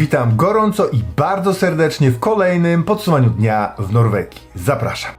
Witam gorąco i bardzo serdecznie w kolejnym podsumowaniu dnia w Norwegii. Zapraszam.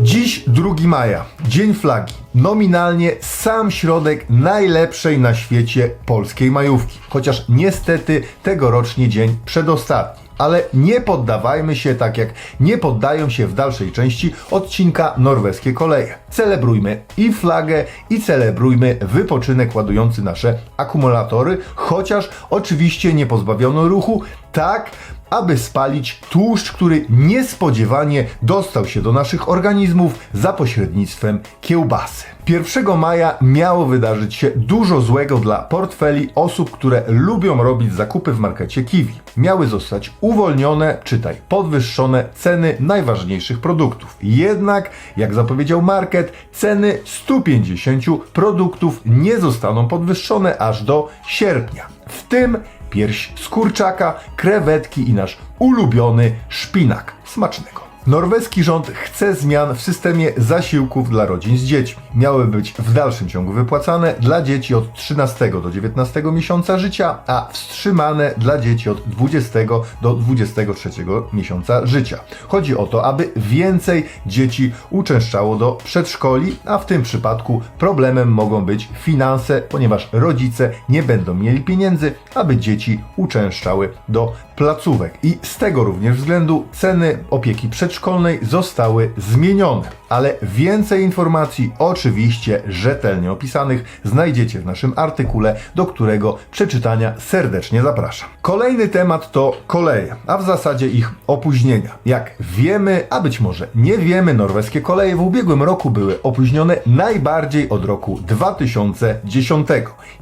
Dziś 2 maja, Dzień Flagi. Nominalnie sam środek najlepszej na świecie polskiej majówki. Chociaż niestety tegorocznie dzień przedostatni. Ale nie poddawajmy się tak jak nie poddają się w dalszej części odcinka Norweskie Koleje. Celebrujmy i flagę i celebrujmy wypoczynek ładujący nasze akumulatory, chociaż oczywiście nie pozbawiono ruchu, tak aby spalić tłuszcz, który niespodziewanie dostał się do naszych organizmów za pośrednictwem kiełbasy. 1 maja miało wydarzyć się dużo złego dla portfeli osób, które lubią robić zakupy w markecie Kiwi. Miały zostać uwolnione, czytaj, podwyższone ceny najważniejszych produktów. Jednak, jak zapowiedział market, ceny 150 produktów nie zostaną podwyższone aż do sierpnia. W tym pierś z kurczaka, krewetki i nasz ulubiony szpinak. Smacznego. Norweski rząd chce zmian w systemie zasiłków dla rodzin z dziećmi. Miały być w dalszym ciągu wypłacane dla dzieci od 13 do 19 miesiąca życia, a wstrzymane dla dzieci od 20 do 23 miesiąca życia. Chodzi o to, aby więcej dzieci uczęszczało do przedszkoli, a w tym przypadku problemem mogą być finanse, ponieważ rodzice nie będą mieli pieniędzy, aby dzieci uczęszczały do placówek. I z tego również względu ceny opieki przedszkolnej zostały zmienione. Ale więcej informacji, oczywiście rzetelnie opisanych, znajdziecie w naszym artykule, do którego przeczytania serdecznie zapraszam. Kolejny temat to koleje, a w zasadzie ich opóźnienia. Jak wiemy, a być może nie wiemy, norweskie koleje w ubiegłym roku były opóźnione najbardziej od roku 2010.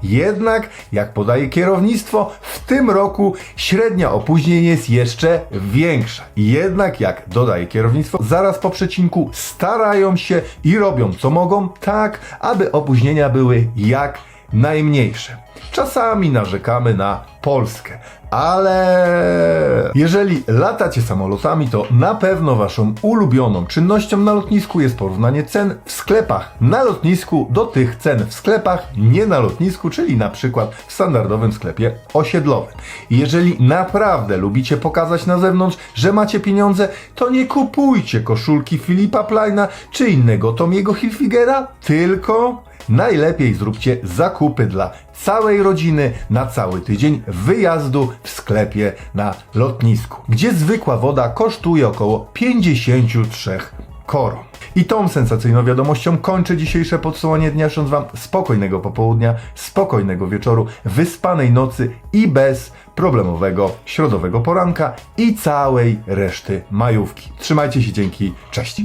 Jednak, jak podaje kierownictwo, w tym roku średnia opóźnień jest jeszcze większa. Jednak, jak dodaje kierownictwo, zaraz po przecinku starają się i robią co mogą, tak aby opóźnienia były jak najmniejsze. Czasami narzekamy na Polskę, ale jeżeli latacie samolotami, to na pewno waszą ulubioną czynnością na lotnisku jest porównanie cen w sklepach na lotnisku do tych cen w sklepach nie na lotnisku, czyli na przykład w standardowym sklepie osiedlowym. Jeżeli naprawdę lubicie pokazać na zewnątrz, że macie pieniądze, to nie kupujcie koszulki Filipa Pleina czy innego Tomiego Hilfigera, tylko najlepiej zróbcie zakupy dla całej rodziny na cały tydzień wyjazdu w sklepie na lotnisku, gdzie zwykła woda kosztuje około 53 koron. I tą sensacyjną wiadomością kończę dzisiejsze podsumowanie dnia, życząc Wam spokojnego popołudnia, spokojnego wieczoru, wyspanej nocy i bez problemowego środowego poranka i całej reszty majówki. Trzymajcie się, dzięki, cześć!